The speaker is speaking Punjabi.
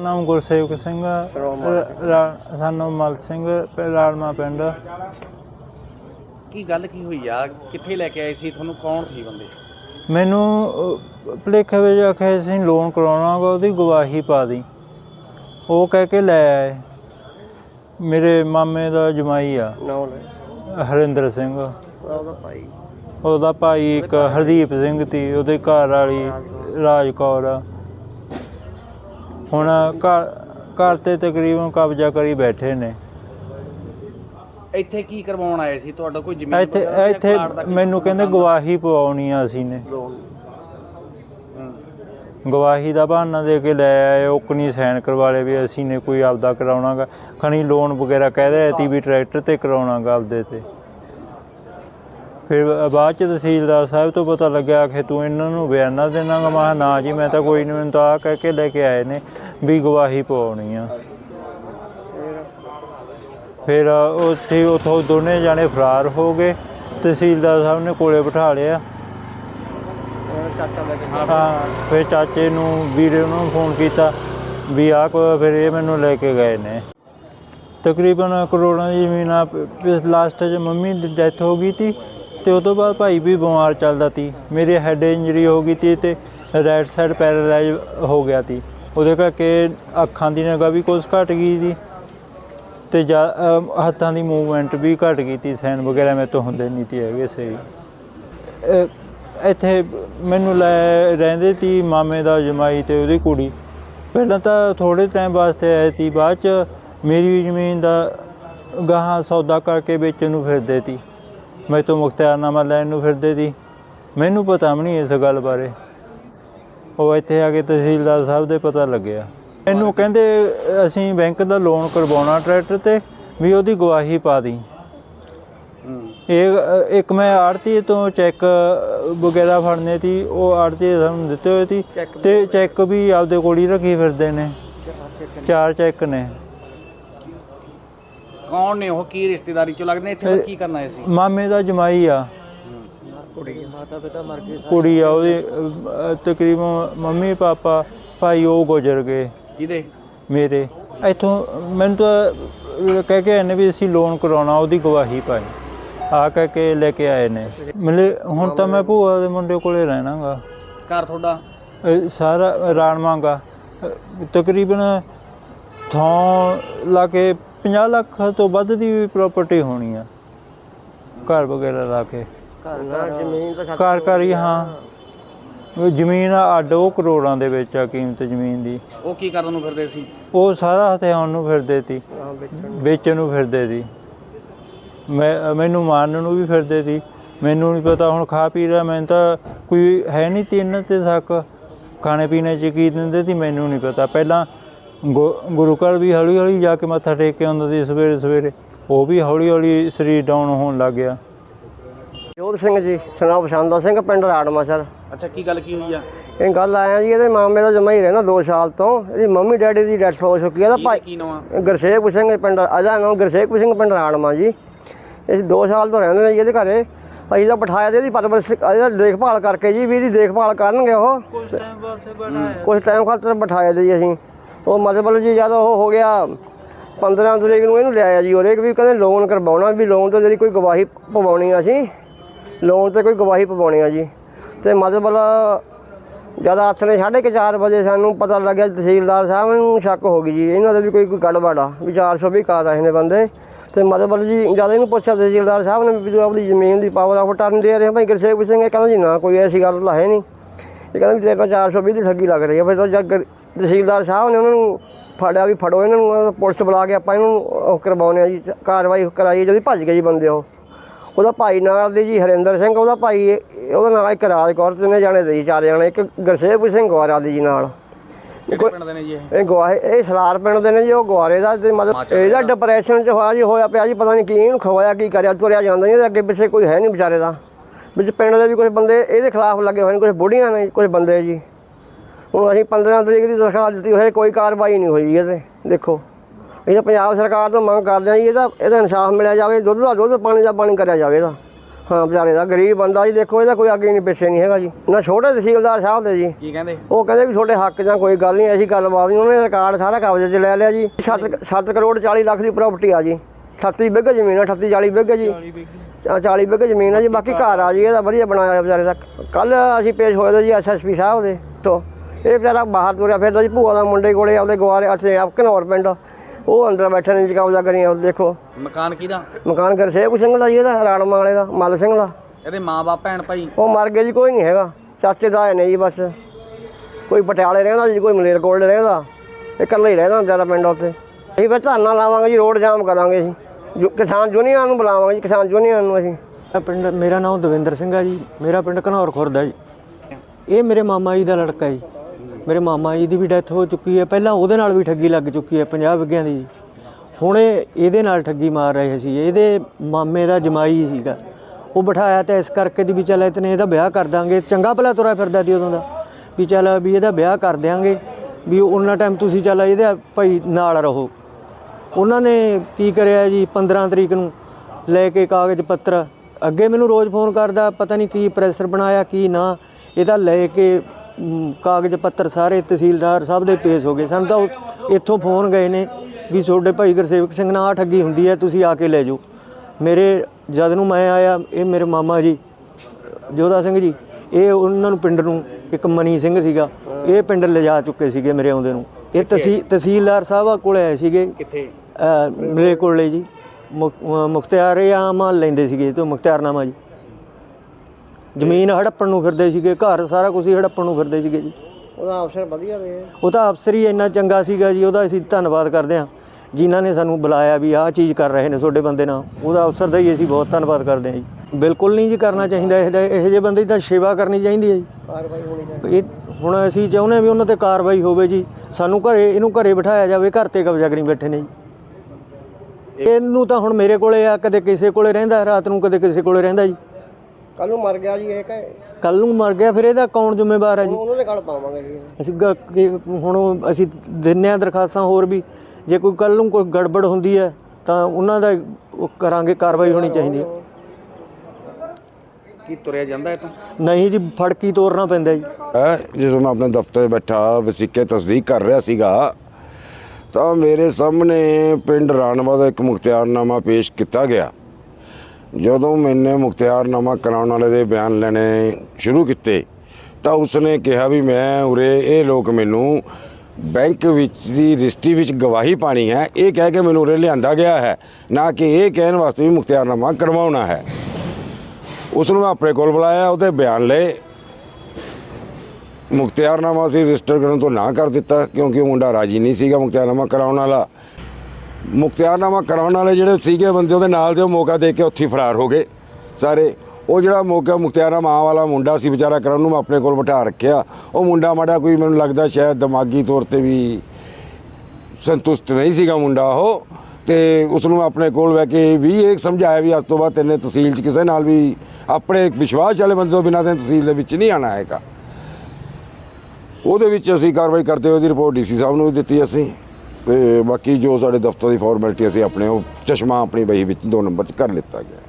ਨਾਮ ਗੁਰਸੇਵਕ ਸਿੰਘ ਸਾਨੂੰ ਮਲ ਸਿੰਘ ਪ- ਪਿੰਡ। ਕੀ ਗੱਲ ਕੀ ਹੋਈ ਆ? ਕਿੱਥੇ ਲੈ ਕੇ ਆਏ ਸੀ? ਤੁਹਾਨੂੰ ਕੌਣ ਸੀ ਬੰਦੇ? ਮੈਨੂੰ ਭੁਲੇਖੇ ਵਿੱਚ ਆਖਿਆ ਸੀ ਲੋਨ ਕਰਾਉਣਾ ਗਾ ਉਹਦੀ ਗਵਾਹੀ ਪਾ ਦੀ। ਉਹ ਕਹਿ ਕੇ ਲੈ ਆਏ। ਮੇਰੇ ਮਾਮੇ ਦਾ ਜਮਾਈ ਆ। ਹਰਿੰਦਰ ਸਿੰਘ। ਉਹਦਾ ਭਾਈ। ਉਹਦਾ ਭਾਈ ਇੱਕ ਹਰਦੀਪ ਸਿੰਘ ਤੀ ਉਹਦੇ ਘਰ ਵਾਲੀ ਰਾਜ ਕੌਰ ਆ। ਹੁਣ ਘਰ ਘਰ ਤੇ ਤਕਰੀਬਨ ਕਬਜ਼ਾ ਕਰੀ ਬੈਠੇ ਨੇ। ਇੱਥੇ ਕੀ ਕਰਵਾਉਣ ਆਏ ਸੀ? ਤੁਹਾਡਾ ਕੋਈ ਜ਼ਮੀਨ ਇੱਥੇ ਵਗੈਰਾ ਜਾਂ ਇੱਥੇ ਪਲਾਟ ਦਾ ਕੀ ਮੈਨੂੰ ਕਹਿੰਦੇ ਕੰਮ? ਗਵਾਹੀ ਪਵਾਉਣੀ ਆ ਅਸੀਂ ਨੇ। ਹੂੰ। ਗਵਾਹੀ ਦਾ ਬਹਾਨਾ ਦੇ ਕੇ ਲੈ ਆਏ ਓਕਣੀ ਸਾਈਨ ਕਰਵਾ ਲਏ ਵੀ ਅਸੀਂ ਨੇ ਕੋਈ ਆਪਦਾ ਕਰਾਉਣਾਗਾ। ਖਣੀ ਲੋਨ ਵਗੈਰਾ ਕਹਦੇ ਤੀ ਵੀ ਟਰੈਕਟਰ ਤੇ ਕਰਾਉਣਾਗਾ ਆਪਦੇ ਤੇ। ਫਿਰ ਬਾਅਦ ਚ ਤਹਿਸੀਲਦਾਰ ਸਾਹਿਬ ਤੋਂ ਪਤਾ ਲੱਗਿਆ ਕਿ ਤੂੰ ਇਹਨਾਂ ਨੂੰ ਬਿਆਨਾ ਦੇਣਾਗਾ। ਮੈਂ ਕਿਹਾ, ਨਾ ਜੀ, ਮੈਂ ਤਾਂ ਕੋਈ ਨਹੀਂ ਮੈਨੂੰ ਤਾਂ ਆ ਕਹਿ ਕੇ ਲੈ ਕੇ ਆਏ ਨੇ ਵੀ ਗਵਾਹੀ ਪਵਾਉਣੀ ਆ। ਫਿਰ ਉੱਥੇ, ਉਥੋਂ ਦੋਨੇ ਜਾਣੇ ਫਰਾਰ ਹੋ ਗਏ। ਤਹਿਸੀਲਦਾਰ ਸਾਹਿਬ ਨੇ ਕੋਲੇ ਬਿਠਾ ਲਿਆ। ਹਾਂ, ਫਿਰ ਚਾਚੇ ਨੂੰ, ਵੀਰੇ ਨੂੰ ਫੋਨ ਕੀਤਾ ਵੀ ਆਹ ਕੋ, ਫਿਰ ਇਹ ਮੈਨੂੰ ਲੈ ਕੇ ਗਏ ਨੇ। ਤਕਰੀਬਨ ਕਰੋੜਾਂ ਦੀ ਜ਼ਮੀਨ ਆ। ਪਿਛ ਲਾਸਟ 'ਚ ਮੰਮੀ ਦੀ ਡੈਥ ਹੋ ਗਈ ਤੀ ਤੇ ਉਸ ਤੋਂ ਬਾਅਦ ਭਾਈ ਵੀ ਬਿਮਾਰ ਚੱਲਦਾ ਤੀ। ਮੇਰੇ ਹੈਡ ਇੰਜਰੀ ਹੋ ਗਈ ਤੀ ਤੇ ਰਾਈਟ ਸਾਈਡ ਪੈਰਾਲਾਈਜ਼ ਹੋ ਗਿਆ ਤੀ। ਉਹਦੇ ਕਰਕੇ ਅੱਖਾਂ ਦੀ ਨਿਗਾਹ ਵੀ ਕੁਝ ਘਟ ਗਈ ਸੀ ਤੇ ਜਾ- ਹੱਥਾਂ ਦੀ ਮੂਵਮੈਂਟ ਵੀ ਘਟ ਗਈ ਤੀ। ਸੈਨ ਵਗੈਰਾ ਮੇਰੇ ਤੋਂ ਹੁੰਦੇ ਨਹੀਂ ਤੀ ਹੈਗੇ ਸਹੀ। ਇੱਥੇ ਮੈਨੂੰ ਲੈ ਰਹਿੰਦੇ ਤੀ ਮਾਮੇ ਦਾ ਜਮਾਈ ਤੇ ਉਹਦੀ ਕੁੜੀ। ਪਹਿਲਾਂ ਤਾਂ ਥੋੜੇ ਟਾਈਮ ਵਾਸਤੇ ਆਏ ਤੀ। ਬਾਅਦ ਚ ਮੇਰੀ ਜ਼ਮੀਨ ਦਾ ਗਾਹਾਂ ਸੌਦਾ ਕਰਕੇ ਵੇਚਣ ਨੂੰ ਫਿਰਦੇ ਤੀ। ਮੈਂ ਤੋਂ ਮੁਖਤਿਆਰਨਾਮਾ ਲੈਣ ਨੂੰ ਫਿਰਦੇ ਤੀ ਮੈਨੂੰ ਪਤਾ ਵੀ ਨਹੀਂ ਇਸ ਗੱਲ ਬਾਰੇ। ਉਹ ਇੱਥੇ ਆ ਕੇ ਤਹਿਸੀਲਦਾਰ ਸਾਹਿਬ ਦੇ ਪਤਾ ਲੱਗਿਆ। ਮੈਨੂੰ ਕਹਿੰਦੇ ਅਸੀਂ ਬੈਂਕ ਦਾ ਲੋਨ ਕਰਵਾਉਣਾ ਟਰੈਕਟਰ ਤੇ ਵੀ ਉਹਦੀ ਗਵਾਹੀ ਪਾ ਦੀ। ਇਹ ਇੱਕ ਮੈਂ ਆੜਤੀ ਤੋਂ ਚੈੱਕ ਵਗੈਰਾ ਫੜਨੇ ਸੀ ਉਹ ਆੜਤੀ ਸਾਨੂੰ ਦਿੱਤੇ ਹੋਏ ਸੀ ਤੇ ਚੈੱਕ ਵੀ ਆਪਦੇ ਕੋਲ ਹੀ ਰੱਖੀ ਫਿਰਦੇ ਨੇ। ਚਾਰ ਚੈੱਕ ਨੇ। ਕੌਣ ਨੇ ਉਹ? ਕੀ ਰਿਸ਼ਤੇਦਾਰੀ ਚੋਂ ਲੱਗਦੇ ਨੇ? ਇੱਥੇ ਫਿਰ ਕੀ ਕਰਨ ਆਏ ਸੀ ਮਾਮੇ ਦਾ ਜਮਾਈ ਆ। ਕੁੜੀ ਮਾਤਾ ਪਿਤਾ ਮਰ ਗਏ ਕੁੜੀ ਆ ਉਹਦੀ ਤਕਰੀਬਨ ਮੰਮੀ ਪਾਪਾ ਭਾਈ ਉਹ ਗੁਜ਼ਰ ਗਏ। ਕਿਹਦੇ? ਮੇਰੇ। ਇੱਥੋਂ ਮੈਨੂੰ ਤਾਂ ਕਹਿ ਕੇ ਆਏ ਨੇ ਵੀ ਅਸੀਂ ਲੋਨ ਕਰਾਉਣਾ ਉਹਦੀ ਗਵਾਹੀ ਪਾਈ। ਆ ਕਹਿ ਕੇ ਲੈ ਕੇ ਆਏ ਨੇ। ਮਿਲੇ ਹੁਣ ਤਾਂ ਮੈਂ ਭੂਆ ਦੇ ਮੁੰਡੇ ਕੋਲੇ ਰਹਿਣਾਗਾ। ਘਰ ਤੁਹਾਡਾ? ਇਹ ਸਾਰਾ ਰਾਣਮਾਂਗਾ ਤਕਰੀਬਨ ਥਾਂ ਲਾ ਕੇ 50 ਲੱਖ ਤੋਂ ਵੱਧ ਦੀ ਵੀ ਪ੍ਰਾਪਰਟੀ ਹੋਣੀ ਆ। ਘਰ ਵਗੈਰਾ ਲਾ ਕੇ। ਜ਼ਮੀਨ ਤਾਂ ਘਰ ਘਰ ਹੀ ਹਾਂ। ਉਹ ਜ਼ਮੀਨ ਅੱਡ ਉਹ ਕਰੋੜਾਂ ਦੇ ਵਿੱਚ ਆ ਕੀਮਤ ਜ਼ਮੀਨ ਦੀ। ਉਹ ਕੀ ਕਰਨ ਨੂੰ ਫਿਰਦੇ ਸੀ? ਉਹ ਸਾਰਾ ਹਥਿਆਉਣ ਨੂੰ ਫਿਰਦੇ ਤੀ ਵੇਚਣ ਨੂੰ। ਫਿਰਦੇ ਸੀ। ਮੈਂ ਮੈਨੂੰ ਮਾਰਨ ਨੂੰ ਵੀ ਫਿਰਦੇ ਸੀ। ਮੈਨੂੰ ਨਹੀਂ ਪਤਾ ਹੁਣ ਖਾ ਪੀ ਰਿਹਾ ਮੈਨੂੰ ਤਾਂ ਕੋਈ ਹੈ ਨਹੀਂ ਤਿੰਨ ਤੇ ਸ਼ੱਕ। ਖਾਣੇ ਪੀਣੇ ਚ ਕੀ ਦਿੰਦੇ ਸੀ ਮੈਨੂੰ ਨਹੀਂ ਪਤਾ। ਪਹਿਲਾਂ ਗੁਰੂ ਘਰ ਵੀ ਹੌਲੀ ਹੌਲੀ ਜਾ ਕੇ ਮੱਥਾ ਟੇਕ ਕੇ ਆਉਂਦਾ ਸੀ ਸਵੇਰੇ ਸਵੇਰੇ। ਉਹ ਵੀ ਹੌਲੀ ਹੌਲੀ ਸਰੀਰ ਡਾਊਨ ਹੋਣ ਲੱਗ ਗਿਆ। ਜੋਤ ਸਿੰਘ ਜੀ ਸਨਾਬ ਸ਼ਾਨਦਾ ਸਿੰਘ ਪਿੰਡ ਰਾੜਮਾ ਸਰ। ਅੱਛਾ ਕੀ ਗੱਲ ਕੀ ਹੋਈ ਆ? ਇਹ ਗੱਲ ਆਇਆ ਜੀ ਇਹਦੇ ਮਾਮੇ ਦਾ ਜਮਾ ਹੀ ਰਹਿੰਦਾ 2 ਸਾਲ ਤੋਂ। ਇਹਦੀ ਮੰਮੀ ਡੈਡੀ ਦੀ ਡੈਥ ਹੋ ਚੁੱਕੀ ਹੈ ਤਾਂ ਭਾਈ ਕੀ ਨਵਾਂ? ਗੁਰਸੇਵਕ ਸਿੰਘ ਪਿੰਡ ਅਜਾ ਨਾਮ ਗੁਰਸੇਵਕ ਸਿੰਘ ਪਿੰਡ ਰਾੜਮਾ ਜੀ। ਇਹ 2 ਸਾਲ ਤੋਂ ਰਹਿੰਦੇ ਨੇ ਜੀ ਇਹਦੇ ਘਰੇ। ਅਸੀਂ ਤਾਂ ਬਿਠਾਇਆ ਤੇ ਇਹਦੀ ਪਰਵਰਿਸ਼ ਇਹਦਾ ਦੇਖਭਾਲ ਕਰਕੇ ਜੀ ਵੀ ਇਹਦੀ ਦੇਖਭਾਲ ਕਰਨਗੇ ਉਹ। ਕੁਝ ਟਾਈਮ ਖਾਤਰ ਬਿਠਾਇਆ ਤੇ ਜੀ ਅਸੀਂ। ਉਹ ਮਤਲਬ ਜੀ ਜਦ ਉਹ ਹੋ ਗਿਆ 15 ਤਰੀਕ ਨੂੰ ਇਹਨੂੰ ਲਿਆਇਆ ਜੀ ਉਹਰੇ ਵੀ ਕਹਿੰਦੇ ਲੋਨ ਕਰਵਾਉਣਾ ਵੀ ਲੋਨ ਤੇ ਜਿਹੜੀ ਕੋਈ ਗਵਾਹੀ ਪਵਾਉਣੀ ਆ ਅਸੀਂ ਲੋਨ ਤੇ ਕੋਈ ਗਵਾਹੀ ਪਵਾਉਣੀ ਆ ਜੀ। ਤੇ ਮਤਲਬ ਜਦ ਆਸਨੇ ਸਾਢੇ ਕੁ ਚਾਰ ਵਜੇ ਸਾਨੂੰ ਪਤਾ ਲੱਗਿਆ ਤਹਿਸੀਲਦਾਰ ਸਾਹਿਬ ਨੂੰ ਸ਼ੱਕ ਹੋ ਗਈ ਜੀ, ਇਹਨਾਂ ਦੇ ਵੀ ਕੋਈ ਕੋਈ ਗੜਬੜ ਆ, ਵੀ 420 ਕਾਰ ਆਏ ਨੇ ਬੰਦੇ। ਤੇ ਮਤਲਬ ਜੀ ਜਦ ਇਹਨੂੰ ਪੁੱਛਿਆ ਤਹਿਸੀਲਦਾਰ ਸਾਹਿਬ ਨੇ ਵੀ ਤੂੰ ਆਪਣੀ ਜ਼ਮੀਨ ਦੀ ਪਾਵਰ ਆਫ ਟਰਨ ਦੇ ਰਹੇ ਭਾਈ ਗੁਰਸੇਵ ਸਿੰਘ ਇਹ ਕਹਿੰਦਾ ਜੀ ਨਾ, ਕੋਈ ਐਸੀ ਗੱਲ ਤਾਂ ਹੈ ਨਹੀਂ। ਇਹ ਕਹਿੰਦਾ ਵੀ ਤੇਰੇ ਨਾਲ 420 ਦੀ ਠੱਗੀ ਲੱਗ ਰਹੀ ਹੈ ਫਿਰ ਜਦ ਗਰ- ਤਹਿਸੀਲਦਾਰ ਸਾਹਿਬ ਨੇ ਉਹਨਾਂ ਨੂੰ ਫੜਿਆ ਵੀ ਫੜੋ ਇਹਨਾਂ ਨੂੰ ਪੁਲਿਸ ਬੁਲਾ ਕੇ ਆਪਾਂ ਇਹਨੂੰ ਉਹ ਕਰਵਾਉਣੇ ਆ ਜੀ ਕਾਰਵਾਈ ਕਰਾਈ ਜਦੋਂ ਭੱਜ ਗਏ ਜੀ ਬੰਦੇ ਉਹ। ਉਹਦਾ ਭਾਈ ਨਾਲ ਦੇ ਜੀ ਹਰਿੰਦਰ ਸਿੰਘ ਉਹਦਾ ਭਾਈ ਉਹਦਾ ਨਾਂ ਇੱਕ ਰਾਜ ਕੌਰ ਤਿੰਨੇ ਜਾਣੇ ਦੇ ਚਾਰ ਜਾਣੇ ਇੱਕ ਗੁਰਸੇਵਕ ਸਿੰਘ ਗਵਾਰਾ ਦੀ ਜੀ ਨਾਲ। ਕਿਹੜੇ ਪਿੰਡ ਦੇ ਨੇ ਜੀ ਇਹ? ਗਵਾਹੇ ਇਹ ਸਲਾਰ ਪਿੰਡ ਦੇ ਨੇ ਜੀ ਉਹ ਗਵਾਰੇ ਦਾ ਤੇ ਮਤਲਬ ਇਹਦਾ ਡਿਪਰੈਸ਼ਨ ਚ ਹੋਇਆ ਜੀ ਹੋਇਆ ਪਿਆ ਜੀ ਪਤਾ ਨਹੀਂ ਕੀ ਇਹਨੂੰ ਖਵਾਇਆ ਕੀ ਕਰਿਆ ਤੁਰਿਆ ਜਾਂਦਾ ਨਹੀਂ ਇਹਦੇ ਅੱਗੇ ਪਿੱਛੇ ਕੋਈ ਹੈ ਨਹੀਂ ਵਿਚਾਰੇ ਦਾ। ਵਿੱਚ ਪਿੰਡ ਦੇ ਵੀ ਕੁਝ ਬੰਦੇ ਇਹਦੇ ਖਿਲਾਫ ਲੱਗੇ ਹੋਏ ਨੇ ਕੁਝ ਬੁੜੀਆਂ ਨੇ ਕੁਝ ਬੰਦੇ ਜੀ। ਹੁਣ ਅਸੀਂ 15 ਤਰੀਕ ਦੀ ਦਰਖਾਸਤ ਦਿੱਤੀ ਹੋਈ ਕੋਈ ਕਾਰਵਾਈ ਨਹੀਂ ਹੋਈ ਇਹਦੇ ਦੇਖੋ। ਇਹ ਤਾਂ ਪੰਜਾਬ ਸਰਕਾਰ ਤੋਂ ਮੰਗ ਕਰਦੇ ਆ ਜੀ ਇਹਦਾ ਇਹਦਾ ਇਨਸਾਫ ਮਿਲਿਆ ਜਾਵੇ ਦੁੱਧ ਦਾ ਦੁੱਧ ਪਾਣੀ ਦਾ ਪਾਣੀ ਕਰਿਆ ਜਾਵੇ ਇਹਦਾ। ਹਾਂ ਵਿਚਾਰੇ ਦਾ ਗਰੀਬ ਬੰਦਾ ਜੀ ਦੇਖੋ ਇਹਦਾ ਕੋਈ ਅੱਗੇ ਨਹੀਂ ਪਿੱਛੇ ਨਹੀਂ ਹੈਗਾ ਜੀ। ਨਾ ਛੋਟੇ ਤਹਿਸੀਲਦਾਰ ਸਾਹਿਬ ਦੇ ਜੀ। ਕੀ ਕਹਿੰਦੇ? ਉਹ ਕਹਿੰਦੇ ਵੀ ਤੁਹਾਡੇ ਹੱਕ ਜਾਂ ਕੋਈ ਗੱਲ ਨਹੀਂ ਐਸੀ ਗੱਲਬਾਤ ਨਹੀਂ ਉਹਨੇ ਰਿਕਾਰਡ ਸਾਰਾ ਕਬਜ਼ੇ 'ਚ ਲੈ ਲਿਆ ਜੀ। 7 ਕਰੋੜ 40 ਲੱਖ ਦੀ ਪ੍ਰਾਪਰਟੀ ਆ ਜੀ। 38 ਬਿੱਗੇ ਜ਼ਮੀਨ ਆ 38 40 ਬਿੱਗੇ ਜੀ। 40 ਬਿੱਗੇ ਜ਼ਮੀਨ ਆ ਜੀ ਬਾਕੀ ਘਰ ਆ ਜੀ ਇਹਦਾ ਵਧੀਆ ਬਣਾਇਆ ਵਿਚਾਰੇ ਦਾ। ਕੱਲ ਅਸੀਂ ਪੇਸ਼ ਹੋਏ ਤੇ ਜੀ ਐਸਐਸਪੀ ਸਾਹਿਬ ਦੇ ਤੋਂ। ਇਹ ਵਿਚਾਰਾ ਬਾਹਰ ਤੁਰਿਆ ਫਿਰਦਾ ਜੀ ਭੂਆ ਦਾ ਮੁੰਡੇ ਕੋਲੇ ਆਪਦੇ ਗੁਆਰੇ ਅੱਛੇ ਆਪ ਘਨੌਰ ਪਿੰਡ। ਉਹ ਅੰਦਰ ਬੈਠੇ ਨੇ ਜੀ ਕਬਜ਼ਾ ਕਰੀਆਂ ਦੇਖੋ। ਮਕਾਨ ਕਿਹਦਾ? ਮਕਾਨ ਗੁਰਸੇਵਕ ਸਿੰਘ ਦਾ ਜੀ ਇਹਦਾ ਰਾਣਮਾ ਵਾਲੇ ਦਾ ਮੱਲ ਸਿੰਘ ਦਾ। ਇਹਦੇ ਮਾਂ-ਬਾਪ ਭੈਣ ਭਾਈ? ਉਹ ਮਰ ਗਏ ਜੀ ਕੋਈ ਨਹੀਂ ਹੈਗਾ। ਚਾਚੇ ਦਾ ਹੈ ਨਹੀਂ ਜੀ ਬਸ। ਕੋਈ ਪਟਿਆਲੇ ਰਹਿੰਦਾ ਜੀ ਕੋਈ ਮਲੇਰਕੋਟਲੇ ਰਹਿੰਦਾ। ਇਹ ਇਕੱਲਾ ਹੀ ਰਹਿੰਦਾ ਵਿਚਾਰਾ ਪਿੰਡ ਉੱਤੇ ਅਸੀਂ ਫਿਰ ਧਰਨਾ ਲਾਵਾਂਗੇ ਜੀ ਰੋਡ ਜਾਮ ਕਰਾਂਗੇ ਅਸੀਂ। ਜੋ ਕਿਸਾਨ ਯੂਨੀਅਨ ਨੂੰ ਬੁਲਾਵਾਂਗੇ ਜੀ ਕਿਸਾਨ ਯੂਨੀਅਨ ਨੂੰ ਅਸੀਂ। ਮੇਰਾ ਪਿੰਡ ਮੇਰਾ ਨਾਮ ਦਵਿੰਦਰ ਸਿੰਘ ਆ ਜੀ। ਮੇਰਾ ਪਿੰਡ ਘਨੌਰ ਖੁਰਦ ਆ ਜੀ। ਇਹ ਮੇਰੇ ਮਾਮਾ ਜੀ ਦਾ ਲੜਕਾ ਜੀ। ਮੇਰੇ ਮਾਮਾ ਜੀ ਦੀ ਵੀ ਡੈਥ ਹੋ ਚੁੱਕੀ ਹੈ। ਪਹਿਲਾਂ ਉਹਦੇ ਨਾਲ ਵੀ ਠੱਗੀ ਲੱਗ ਚੁੱਕੀ ਹੈ 50 ਵਿਗਿਆਂ ਦੀ। ਜੀ। ਹੁਣ ਇਹ ਇਹਦੇ ਨਾਲ ਠੱਗੀ ਮਾਰ ਰਹੇ ਸੀ। ਇਹਦੇ ਮਾਮੇ ਦਾ ਜਮਾਈ ਸੀਗਾ। ਉਹ ਬਿਠਾਇਆ ਤਾਂ ਇਸ ਕਰਕੇ ਦੀ ਵੀ ਚੱਲ ਇਤਨੇ ਇਹਦਾ ਵਿਆਹ ਕਰ ਦਾਂਗੇ। ਚੰਗਾ ਭਲਾ ਤੁਰਿਆ ਫਿਰਦਾ ਸੀ ਉਦੋਂ ਦਾ। ਵੀ ਚੱਲ ਵੀ ਇਹਦਾ ਵਿਆਹ ਕਰ ਦਿਆਂਗੇ। ਵੀ ਉਹਨਾਂ ਟਾਈਮ ਤੁਸੀਂ ਚੱਲ ਇਹਦੇ ਭਾਈ ਨਾਲ ਰਹੋ। ਉਹਨਾਂ ਨੇ ਕੀ ਕਰਿਆ ਜੀ 15 ਤਰੀਕ ਨੂੰ ਲੈ ਕੇ ਕਾਗਜ਼ ਪੱਤਰ। ਅੱਗੇ ਮੈਨੂੰ ਰੋਜ਼ ਫੋਨ ਕਰਦਾ, ਪਤਾ ਨਹੀਂ ਕੀ ਪ੍ਰੈਸ਼ਰ ਬਣਾਇਆ, ਕੀ ਨਾ। ਇਹਦਾ ਲੈ ਕੇ ਕਾਗਜ਼ ਪੱਤਰ ਸਾਰੇ ਤਹਿਸੀਲਦਾਰ ਸਾਹਿਬ ਦੇ ਪੇਸ਼ ਹੋ ਗਏ। ਸਾਨੂੰ ਤਾਂ ਇੱਥੋਂ ਫੋਨ ਗਏ ਨੇ ਵੀ ਤੁਹਾਡੇ ਭਾਈ ਗੁਰਸੇਵਕ ਸਿੰਘ ਨਾਲ ਠੱਗੀ ਹੁੰਦੀ ਹੈ ਤੁਸੀਂ ਆ ਕੇ ਲੈ ਜਾਓ। ਮੇਰੇ ਜਦ ਨੂੰ ਮੈਂ ਆਇਆ ਇਹ ਮੇਰੇ ਮਾਮਾ ਜੀ ਜੋਧਾ ਸਿੰਘ ਜੀ ਇਹ ਉਹਨਾਂ ਨੂੰ ਪਿੰਡ ਨੂੰ ਇੱਕ ਮਨੀ ਸਿੰਘ ਸੀਗਾ ਇਹ ਪਿੰਡ ਲਿਜਾ ਚੁੱਕੇ ਸੀਗੇ ਮੇਰੇ ਆਉਂਦੇ ਨੂੰ। ਇਹ ਤਹਿਸੀਲ ਤਹਿਸੀਲਦਾਰ ਸਾਹਿਬ ਕੋਲੇ ਆਏ ਸੀਗੇ। ਕਿੱਥੇ? ਮੇਰੇ ਕੋਲੇ ਜੀ ਮੁਖ- ਅਹ ਮੁਖਤਿਆਰਿਆਮਾ ਲੈਂਦੇ ਸੀਗੇ ਤੇ ਮੁਖਤਿਆਰਨਾਮਾ ਜੀ। ਜ਼ਮੀਨ ਹੜੱਪਣ ਨੂੰ ਫਿਰਦੇ ਸੀਗੇ ਘਰ ਸਾਰਾ ਕੁਝ ਹੀ ਹੜੱਪਣ ਨੂੰ ਫਿਰਦੇ ਸੀਗੇ ਜੀ। ਉਹਦਾ ਅਫਸਰ ਵਧੀਆ ਦੇ ਉਹ ਤਾਂ ਅਫਸਰ ਹੀ ਇੰਨਾ ਚੰਗਾ ਸੀਗਾ ਜੀ ਉਹਦਾ ਅਸੀਂ ਧੰਨਵਾਦ ਕਰਦੇ ਹਾਂ। ਜਿਨ੍ਹਾਂ ਨੇ ਸਾਨੂੰ ਬੁਲਾਇਆ ਵੀ ਆਹ ਚੀਜ਼ ਕਰ ਰਹੇ ਨੇ ਤੁਹਾਡੇ ਬੰਦੇ ਨਾਲ ਉਹਦਾ ਅਫਸਰ ਦਾ ਹੀ ਅਸੀਂ ਬਹੁਤ ਧੰਨਵਾਦ ਕਰਦੇ ਹਾਂ ਜੀ। ਬਿਲਕੁਲ ਨਹੀਂ ਜੀ ਕਰਨਾ ਚਾਹੀਦਾ ਇਹ ਇਹੋ ਜਿਹੇ ਬੰਦੇ ਦੀ ਤਾਂ ਸੇਵਾ ਕਰਨੀ ਚਾਹੀਦੀ ਹੈ ਜੀ। ਕਾਰਵਾਈ ਹੋਣੀ ਚਾਹੀਦੀ। ਇਹ ਹੁਣ ਅਸੀਂ ਚਾਹੁੰਦੇ ਹਾਂ ਵੀ ਉਹਨਾਂ ਤੇ ਕਾਰਵਾਈ ਹੋਵੇ ਜੀ ਸਾਨੂੰ ਘਰੇ ਇਹਨੂੰ ਘਰੇ ਬਿਠਾਇਆ ਜਾਵੇ ਘਰ ਤੇ ਕਬਜ਼ਾ ਕਰੀ ਬੈਠੇ ਨੇ ਜੀ। ਇਹਨੂੰ ਤਾਂ ਹੁਣ ਮੇਰੇ ਕੋਲੇ ਆ ਕਦੇ ਕਿਸੇ ਕੋਲੇ ਰਹਿੰਦਾ ਰਾਤ ਨੂੰ ਕਦੇ ਕਿਸੇ ਕੋਲੇ ਰਹਿੰਦਾ ਜੀ। ਕੱਲ ਨੂੰ ਮਰ ਗਿਆ ਜੀ ਇਹ ਕਹੇ ਕੱਲ ਨੂੰ ਮਰ ਗਿਆ ਫਿਰ ਇਹਦਾ ਕੌਣ ਜ਼ਿੰਮੇਵਾਰ ਹੈ ਜੀ? ਉਹਨਾਂ ਦੇ ਗੱਲ ਪਾਵਾਂਗੇ ਜੀ। ਅਸੀਂ ਗ- ਕਿ ਹੁਣ ਅਸੀਂ ਦਿੰਨੇ ਆ ਦਰਖਾਸਤਾਂ ਹੋਰ ਵੀ ਜੇ ਕੋਈ ਕੱਲ ਨੂੰ ਕੋਈ ਗੜਬੜ ਹੁੰਦੀ ਹੈ ਤਾਂ ਉਹਨਾਂ ਦਾ ਉਹ ਕਰਾਂਗੇ ਕਾਰਵਾਈ ਹੋਣੀ ਚਾਹੀਦੀ ਹੈ। ਕੀ ਤੁਰਿਆ ਜਾਂਦਾ ਇਤੋਂ ਨਹੀਂ ਜੀ ਫੜਕੀ ਤੋਰਨਾ ਪੈਂਦਾ ਜੀ। ਹੈ ਜਦੋਂ ਮੈਂ ਆਪਣੇ ਦਫ਼ਤਰ ਬੈਠਾ ਵਸੀਕੇ ਤਸਦੀਕ ਕਰ ਰਿਹਾ ਸੀਗਾ ਤਾਂ ਮੇਰੇ ਸਾਹਮਣੇ ਪਿੰਡ ਰਾਣਵਾ ਦਾ ਇੱਕ ਮੁਖਤਿਆਰਨਾਮਾ ਪੇਸ਼ ਕੀਤਾ ਗਿਆ। ਜਦੋਂ ਮੈਨੇ ਮੁਖਤਿਆਰਨਾਮਾ ਕਰਾਉਣ ਵਾਲੇ ਦੇ ਬਿਆਨ ਲੈਣੇ ਸ਼ੁਰੂ ਕੀਤੇ, ਤਾਂ ਉਸਨੇ ਕਿਹਾ ਵੀ ਮੈਂ ਉਰੇ ਇਹ ਲੋਕ ਮੈਨੂੰ ਬੈਂਕ ਵਿੱਚ ਦੀ ਰਜਿਸਟਰੀ ਵਿੱਚ ਗਵਾਹੀ ਪਾਣੀ ਹੈ, ਇਹ ਕਹਿ ਕੇ ਮੈਨੂੰ ਉਰੇ ਲਿਆਂਦਾ ਗਿਆ ਹੈ, ਨਾ ਕਿ ਇਹ ਕਹਿਣ ਵਾਸਤੇ ਵੀ ਮੁਖਤਿਆਰਨਾਮਾ ਕਰਵਾਉਣਾ ਹੈ। ਉਸ ਨੂੰ ਮੈਂ ਆਪਣੇ ਕੋਲ ਬੁਲਾਇਆ, ਉਹਦੇ ਬਿਆਨ ਲਏ। ਮੁਖਤਿਆਰਨਾਮਾ ਸੀ ਰਜਿਸਟਰ ਕਰਨ ਤੋਂ ਨਾ ਕਰ ਦਿੱਤਾ, ਕਿਉਂਕਿ ਉਹ ਮੁੰਡਾ ਰਾਜੀ ਨਹੀਂ ਸੀਗਾ ਮੁਖਤਿਆਰਨਾਮਾ ਕਰਾਉਣ ਵਾਲਾ। ਮੁਖਤਿਆਰਨਾਮਾ ਕਰਾਉਣ ਵਾਲੇ ਜਿਹੜੇ ਸੀਗੇ ਬੰਦੇ, ਉਹਦੇ ਨਾਲ ਦੇ ਉਹ ਮੌਕਾ ਦੇ ਕੇ ਉੱਥੇ ਹੀ ਫਰਾਰ ਹੋ ਗਏ ਸਾਰੇ। ਉਹ ਜਿਹੜਾ ਮੌਕਾ ਮੁਖਤਿਆਰਨਾਮਾ ਵਾਲਾ ਮੁੰਡਾ ਸੀ ਵਿਚਾਰਾ ਕਰਨ ਨੂੰ ਮੈਂ ਆਪਣੇ ਕੋਲ ਬਿਠਾ ਰੱਖਿਆ। ਉਹ ਮੁੰਡਾ ਮਾੜਾ ਕੋਈ ਮੈਨੂੰ ਲੱਗਦਾ ਸ਼ਾਇਦ ਦਿਮਾਗੀ ਤੌਰ ਤੇ ਵੀ ਸੰਤੁਸ਼ਟ ਨਹੀਂ ਸੀਗਾ ਮੁੰਡਾ ਉਹ। ਤੇ ਉਸ ਨੂੰ ਮੈਂ ਆਪਣੇ ਕੋਲ ਬਹਿ ਕੇ ਵੀ ਇਹ ਸਮਝਾਇਆ ਵੀ ਅੱਜ ਤੋਂ ਬਾਅਦ ਤੈਨੇ ਤਹਿਸੀਲ 'ਚ ਕਿਸੇ ਨਾਲ ਵੀ ਆਪਣੇ ਵਿਸ਼ਵਾਸ ਵਾਲੇ ਬੰਦੇ ਤੋਂ ਬਿਨਾਂ ਤੇ ਤਹਿਸੀਲ ਦੇ ਵਿੱਚ ਨਹੀਂ ਆਣਾ ਹੈਗਾ। ਉਹਦੇ ਵਿੱਚ ਅਸੀਂ ਕਾਰਵਾਈ ਕਰਦੇ ਹੋਏ ਉਹਦੀ ਰਿਪੋਰਟ ਡੀਸੀ ਸਾਹਿਬ ਨੂੰ ਵੀ ਦਿੱਤੀ ਅਸੀਂ। ਤੇ ਬਾਕੀ ਜੋ ਸਾਡੇ ਦਫ਼ਤਰ ਦੀ ਫਾਰਮੈਲਿਟੀ ਅਸੀਂ ਆਪਣੇ, ਉਹ ਚਸ਼ਮਾ ਆਪਣੀ ਬਹੀ ਵਿੱਚ ਦੋ ਨੰਬਰ 'ਚ ਕਰ ਲਿੱਤਾ ਗਿਆ।